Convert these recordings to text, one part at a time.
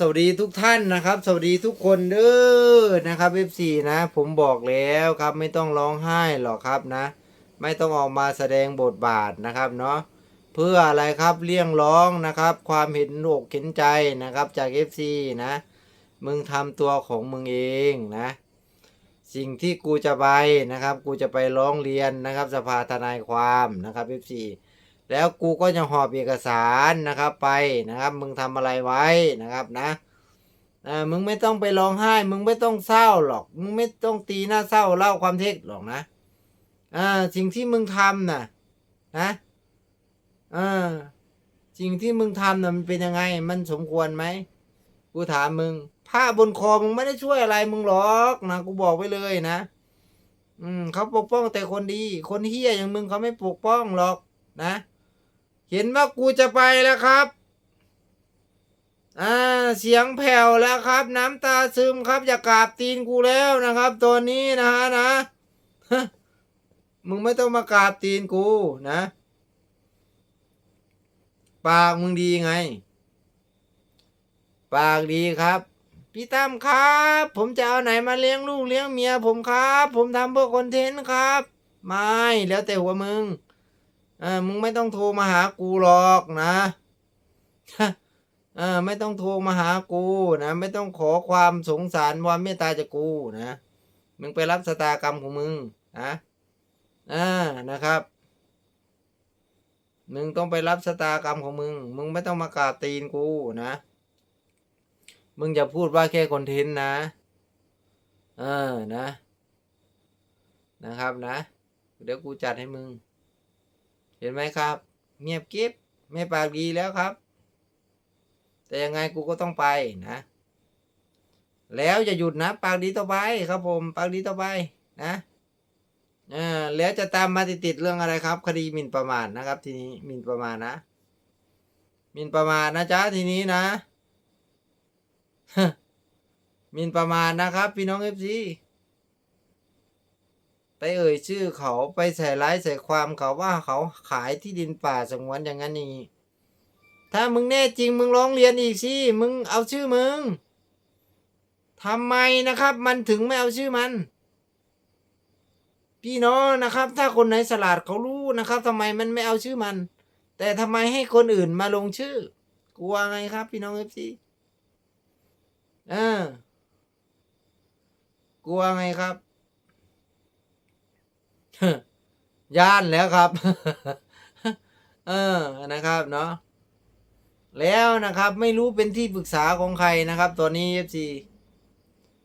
สวัสดีทุกท่านนะครับ สวัสดีทุกคนเด้อนะครับ F4 นะ ผมบอกแล้วครับไม่ต้องร้องไห้หรอกครับนะ ไม่ต้องออกมาแสดงบทบาทนะครับเนาะเพื่ออะไรครับเลี่ยงร้องนะครับ ความเห็นอกเห็นใจนะครับจาก FC นะ มึงทำตัวของมึงเองนะ สิ่งที่กูจะไปนะครับ กูจะไปร้องเรียนนะครับ สภาทนายความนะครับ F4 แล้วกูก็จะหอบเอกสารนะครับไปนะครับ มึงทำอะไรไว้นะครับนะอ่ามึงไม่ต้องไปร้องไห้ มึงไม่ต้องเศร้าหรอก มึงไม่ต้องตีหน้าเศร้าเล่าความเท็จหรอกนะอ่าสิ่งที่มึงทำน่ะนะอ่าสิ่งที่มึงทำน่ะมันเป็นยังไง มันสมควรไหมกูถามมึงผ้าบนคอมึงไม่ได้ช่วยอะไรมึงหรอกนะกูบอกไว้เลยนะ อืมเขาปกป้องแต่คนดี คนเฮี้ยอย่างมึงเขาไม่ปกป้องหรอกนะ เห็นว่ากูจะไปแล้วครับอ่าเสียงแผ่วแล้วครับ น้ำตาซึมครับ อย่ากราบตีนกูแล้วนะครับ ตัวนี้นะฮะนะมึงไม่ต้องมากราบตีนกูนะ ปากมึงดีไง ปากดีครับ พี่ตั้มครับ ผมจะเอาไหนมาเลี้ยงลูกเลี้ยงเมียผมครับ ผมทำเพื่อคอนเทนต์ครับ ไม่แล้วแต่หัวมึง เออมึงไม่ต้องโทรมาหากูหรอกนะเออไม่ต้องโทรมาหากูนะ ไม่ต้องขอความสงสารความเมตตาจากกูนะ มึงไปรับสตากรรมของมึงนะอ่านะครับ มึงต้องไปรับสตากรรมของมึง มึงไม่ต้องมากราบตีนกูนะ มึงอย่าพูดว่าแค่คอนเทนต์นะเออนะ นะครับนะ เดี๋ยวกูจัดให้มึง เห็นไหมครับ เงียบกิ๊บไม่ปากดีแล้วครับ แต่ยังไงกูก็ต้องไปนะ แล้วจะหยุดนะ ปากดีต่อไปครับผมปากดีต่อไปนะอ่าแล้วจะตามมาติดๆเรื่องอะไรครับ คดีหมิ่นประมาทนะครับ ทีนี้หมิ่นประมาทนะหมิ่นประมาทนะจ๊ะทีนี้นะหมิ่นประมาทนะครับ พี่น้องเอฟซี ไปเอ่ยชื่อเขาไปใส่ร้ายใส่ความเขาว่าเขาขายที่ดินป่าสงวนอย่างนั้นนี้ถ้ามึงแน่จริงมึงร้องเรียนอีกสิมึงเอาชื่อมึงทำไมนะครับ มันถึงไม่เอาชื่อมัน พี่น้องนะครับ ถ้าคนไหนสลาดเขารู้นะครับทำไมมันไม่เอาชื่อมัน แต่ทำไมให้คนอื่นมาลงชื่อ กลัวไงครับ พี่น้องเอฟซีเออกลัวไงครับ ย่านแล้วครับ เออนะครับเนาะแล้วนะครับ ไม่รู้เป็นที่ปรึกษาของใครนะครับตัวนี้เอฟซี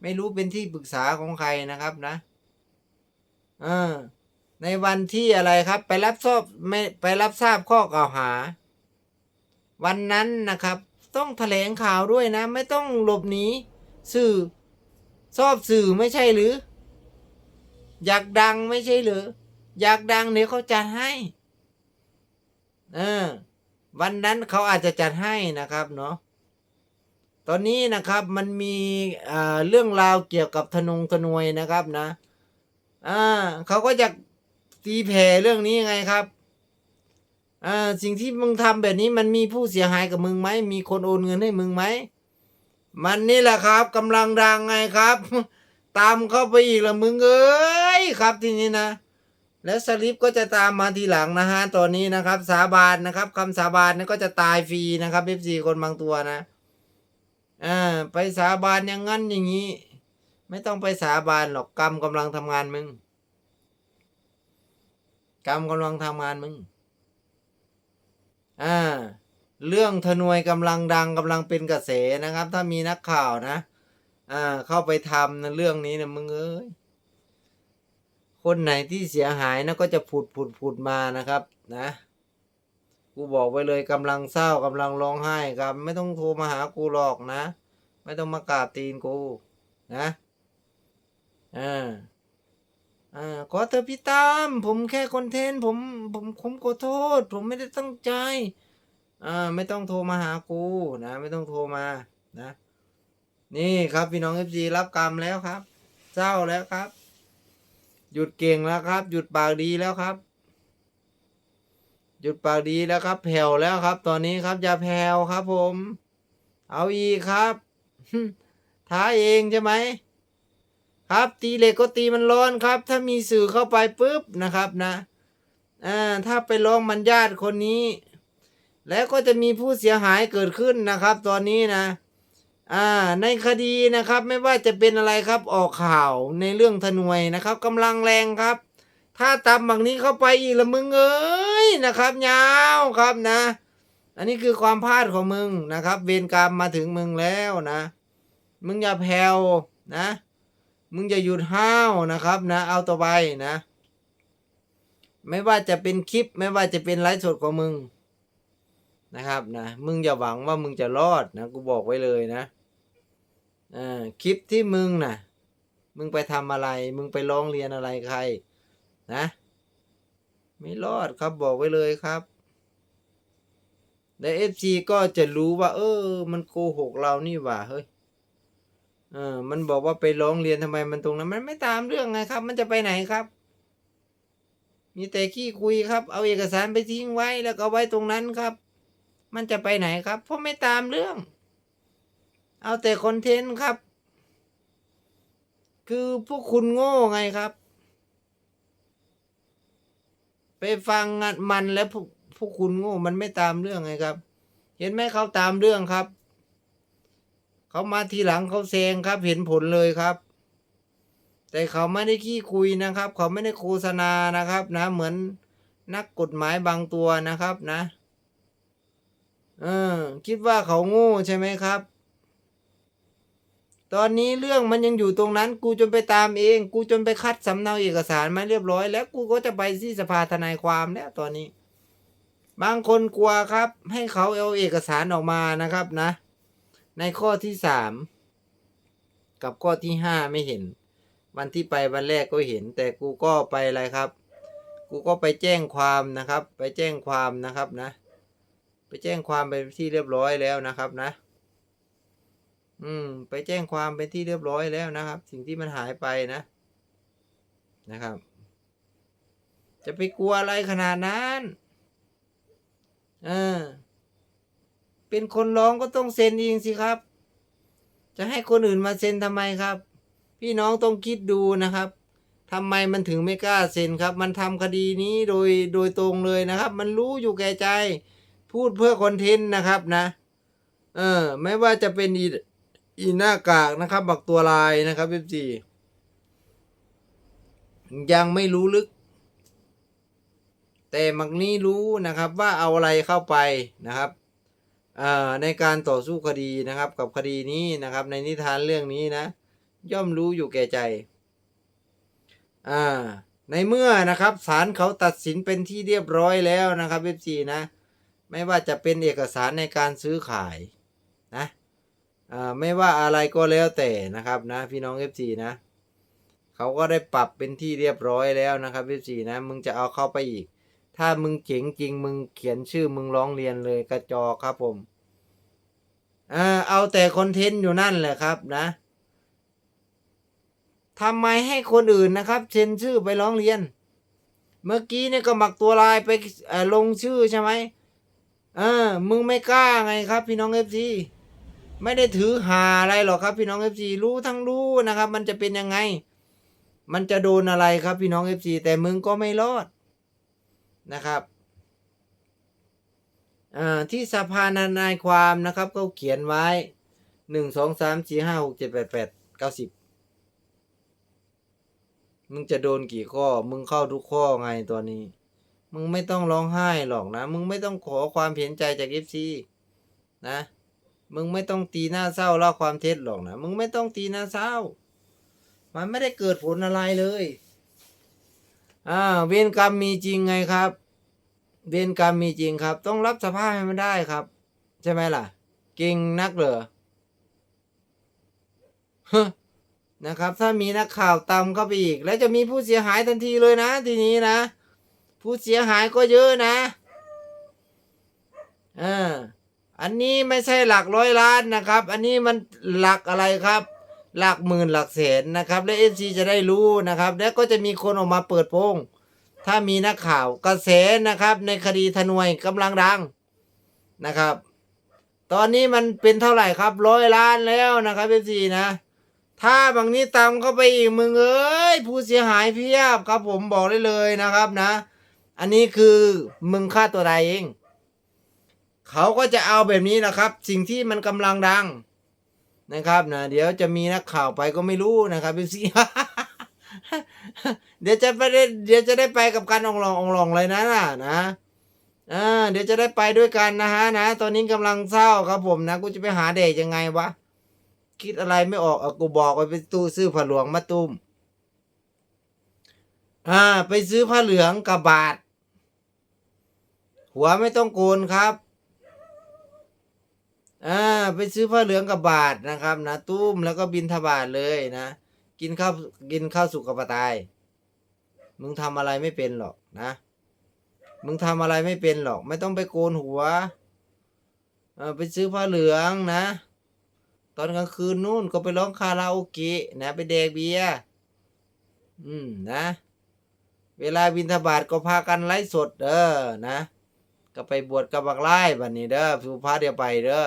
ไม่รู้เป็นที่ปรึกษาของใครนะครับนะเออในวันที่อะไรครับ ไปรับทราบไม่ไปรับทราบข้อกล่าวหา วันนั้นนะครับ ต้องแถลงข่าวด้วยนะ ไม่ต้องหลบหนีสื่อชอบสื่อไม่ใช่หรือ อยากดังไม่ใช่หรือ อยากดังเดี๋ยวเขาจัดให้ เออ วันนั้นเขาอาจจะจัดให้นะครับเนาะตอนนี้นะครับมันมีเรื่องราวเกี่ยวกับธนงธนวยนะครับนะอ่าเขาก็จะตีแผ่เรื่องนี้ไงครับอ่าสิ่งที่มึงทำแบบนี้มันมีผู้เสียหายกับมึงไหมมีคนโอนเงินให้มึงไหมมันนี่แหละครับกำลังดังไงครับ ตามเข้าไปอีกละมึงเอ้ยครับทีนี้นะ แล้วสลิปก็จะตามมาทีหลังนะฮะตอนนี้นะครับ สาบานนะครับคำสาบานนั้นก็จะตายฟรีนะครับเอฟซีคนบางตัวนะอ่าไปสาบานอย่างนั้นอย่างนี้ ไม่ต้องไปสาบานหรอกกรรมกำลังทำงานมึงกรรมกำลังทำงานมึงอ่าเรื่องทนวยกำลังดังกำลังเป็นกระแสนะครับ ถ้ามีนักข่าวนะ อ่าเข้าไปทำนะเรื่องนี้นะมึงเอ้ยคนไหนที่เสียหายนะก็จะผุดผุดผุดมานะครับ นะกูบอกไว้เลยกำลังเศร้ากำลังร้องไห้ครับ ไม่ต้องโทรมาหากูหรอกนะ ไม่ต้องมากราบตีนกู นะอ่าอ่าขอเธอพี่ตาม ผมแค่คอนเทนต์ผมผมผมขอโทษ ผมไม่ได้ตั้งใจอ่าไม่ต้องโทรมาหากูนะ ไม่ต้องโทรมานะ นี่ครับพี่น้องเอฟซีรับกรรมแล้วครับ เศร้าแล้วครับ หยุดเก่งแล้วครับ หยุดปากดีแล้วครับ หยุดปากดีแล้วครับ แผ่วแล้วครับ ตอนนี้ครับอย่าแผ่วครับ ผม เอาอีกครับท้าเองใช่ไหมครับตีเหล็กก็ตีมันร้อนครับ ถ้ามีสื่อเข้าไปปุ๊บนะครับนะอ่าถ้าไปร้องมันญาติคนนี้ แล้วก็จะมีผู้เสียหายเกิดขึ้นนะครับ ตอนนี้นะ อ่าในคดีนะครับไม่ว่าจะเป็นอะไรครับออกข่าวในเรื่องทนวยนะครับกำลังแรงครับ ถ้าตามบังนี้เข้าไปอีกละมึงเอ้ยนะครับยาวครับนะ อันนี้คือความพลาดของมึงนะครับ เวรกรรมมาถึงมึงแล้วนะ มึงอย่าแผ่วนะ มึงอย่าหยุดห้าวนะครับนะ เอาต่อไปนะ ไม่ว่าจะเป็นคลิปไม่ว่าจะเป็นไลฟ์สดของมึงนะครับนะ มึงอย่าหวังว่ามึงจะรอดนะกูบอกไว้เลยนะ คลิปที่มึงนะมึงไปทำอะไร มึงไปร้องเรียนอะไรใคร นะ ไม่รอดครับบอกไว้เลยครับและเอฟซีก็จะรู้ว่า เออ มันโกหกเรานี่หว่าเฮ้ยเออ มันบอกว่าไปร้องเรียนทำไมมันตรงนั้น มันไม่ตามเรื่องไงครับ มันจะไปไหนครับ มีแต่ขี้คุยครับ เอาเอกสารไปทิ้งไว้แล้วก็ไว้ตรงนั้นครับ มันจะไปไหนครับ เพราะไม่ตามเรื่อง เอาแต่คอนเทนต์ครับ คือพวกคุณโง่ไงครับ ไปฟังมันแล้วพวกพวกคุณโง่มันไม่ตามเรื่องไงครับ เห็นไหมเขาตามเรื่องครับ เขามาทีหลังเขาแซงครับ เห็นผลเลยครับ แต่เขาไม่ได้ขี้คุยนะครับ เขาไม่ได้โฆษณานะครับ นะ เหมือนนักกฎหมายบางตัวนะครับนะ เออ คิดว่าเขาโง่ใช่ไหมครับ ตอนนี้เรื่องมันยังอยู่ตรงนั้น กูจนไปตามเอง กูจนไปคัดสำเนาเอกสารมาเรียบร้อย แล้วกูก็จะไปที่สภาทนายความแล้วตอนนี้ บางคนกลัวครับ ให้เขาเอาเอกสารออกมานะครับนะ ในข้อที่สามกับข้อที่ห้าไม่เห็น วันที่ไปวันแรกก็เห็น แต่กูก็ไปอะไรครับ กูก็ไปแจ้งความนะครับ ไปแจ้งความนะครับนะ ไปแจ้งความไปที่เรียบร้อยแล้วนะครับนะ อืม ไปแจ้งความเป็นที่เรียบร้อยแล้วนะครับ สิ่งที่มันหายไปนะ นะครับ จะไปกลัวอะไรขนาดนั้นเออเป็นคนร้องก็ต้องเซ็นเองสิครับ จะให้คนอื่นมาเซ็นทำไมครับ พี่น้องต้องคิดดูนะครับทำไมมันถึงไม่กล้าเซ็นครับ มันทำคดีนี้โดยโดยตรงเลยนะครับ มันรู้อยู่แก่ใจ พูดเพื่อคอนเทนต์นะครับนะ เออ ไม่ว่าจะเป็น อีหน้ากากนะครับ บักตัวลายนะครับเอฟจียังไม่รู้ลึก แต่มักนี้รู้นะครับว่าเอาอะไรเข้าไปนะครับในการต่อสู้คดีนะครับ กับคดีนี้นะครับ ในนิทานเรื่องนี้นะ ย่อมรู้อยู่แก่ใจในเมื่อนะครับศาลเขาตัดสินเป็นที่เรียบร้อยแล้วนะครับเอฟซีนะ ไม่ว่าจะเป็นเอกสารในการซื้อขายนะ ไม่ว่าอะไรก็แล้วแต่นะครับนะพี่น้องเอฟซีนะเขาก็ได้ปรับเป็นที่เรียบร้อยแล้วนะครับเอฟซีนะมึงจะเอาเข้าไปอีก ถ้ามึงเจ๋งจริงมึงเขียนชื่อมึงร้องเรียนเลยกระจอกครับผมเอาแต่คอนเทนต์อยู่นั่นแหละครับนะทำไมให้คนอื่นนะครับ เซ็นชื่อไปร้องเรียน เมื่อกี้เนี่ยก็หมักตัวลายไปลงชื่อใช่ไหมเออมึงไม่กล้าไงครับ พี่น้องเอฟซี ไม่ได้ถือหาอะไรหรอกครับ พี่น้องเอฟซีรู้ทั้งรู้นะครับ มันจะเป็นยังไง มันจะโดนอะไรครับ พี่น้องเอฟซีแต่มึงก็ไม่รอดนะครับที่สภาทนายความนะครับก็เขียนไว้หนึ่งสองสามสี่ห้าหกเจ็ดแปดแปดเก้าสิบมึงจะโดนกี่ข้อ มึงเข้าทุกข้อไงตัวนี้ มึงไม่ต้องร้องไห้หรอกนะ มึงไม่ต้องขอความเห็นใจจากเอฟซีนะ มึงไม่ต้องตีหน้าเศร้าเล่าความเท็จหรอกนะ มึงไม่ต้องตีหน้าเศร้า มันไม่ได้เกิดผลอะไรเลย อ่า เวรกรรมมีจริงไงครับ เวรกรรมมีจริงครับ ต้องรับสภาพให้มันได้ครับ ใช่ไหมล่ะ เก่งนักเหรอฮนะครับ ถ้ามีนักข่าวตามเข้าไปอีก แล้วจะมีผู้เสียหายทันทีเลยนะ ทีนี้นะ ผู้เสียหายก็เยอะนะอ่า อันนี้ไม่ใช่หลักร้อยล้านนะครับ อันนี้มันหลักอะไรครับ หลักหมื่นหลักแสนนะครับ และเอฟซีจะได้รู้นะครับ แล้วก็จะมีคนออกมาเปิดโปงถ้ามีนักข่าวกระแสนะครับ ในคดีทนวยกำลังดังนะครับ ตอนนี้มันเป็นเท่าไหร่ครับร้อยล้านแล้วนะครับเอฟซีนะ ถ้าบางนี้ตามเข้าไปอีกมึงเอ้ยผู้เสียหายเพียบครับผมบอกได้เลยนะครับนะ อันนี้คือมึงฆ่าตัวตายเอง เขาก็จะเอาแบบนี้นะครับ สิ่งที่มันกำลังดังนะครับนะเดี๋ยวจะมีนักข่าวไปก็ไม่รู้นะครับเอฟซีเดี๋ยวจะไปได้เดี๋ยวจะได้ไปกับการองลององลองเลยนะน่ะนะอ่าเดี๋ยวจะได้ไปด้วยกันนะฮะนะ ตอนนี้กำลังเศร้าครับผมนะกูจะไปหาเด็กยังไงวะคิดอะไรไม่ออกอกูบอกไปไปตู้ซื้อผ้าหลวงมาตุ้มอ่า ไปซื้อผ้าเหลืองกับบาท หัวไม่ต้องโกนครับ อ่าไปซื้อผ้าเหลืองกับบาทนะครับนะตุ้มแล้วก็บินทบาทเลยนะ กินข้าวกินข้าวสุกกับปลาตาย มึงทำอะไรไม่เป็นหรอกนะ มึงทำอะไรไม่เป็นหรอก ไม่ต้องไปโกนหัวเออไปซื้อผ้าเหลืองนะ ตอนกลางคืนนู่นก็ไปร้องคาราโอเกะนะไปแดกเบียร์อืมนะ เวลาบินทบาทก็พากันไลฟ์สดเด้อนะก็ไปบวชกับบักไล่บัดนี้เด้อสุภาเดียวไปเด้อ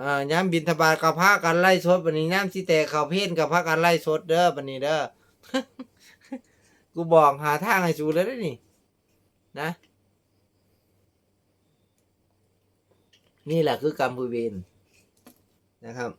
อ่าย้ำบินทบาทกับพากันไล่สดบันนี้ย้ำสิแต่เขาวเพศกับพากันไล่สดเด้อบันนี้เด้อ กูบอกหาทางให้สูแล้วนี่ นะ นี่แหละคือกรรมภูเวนนะครับ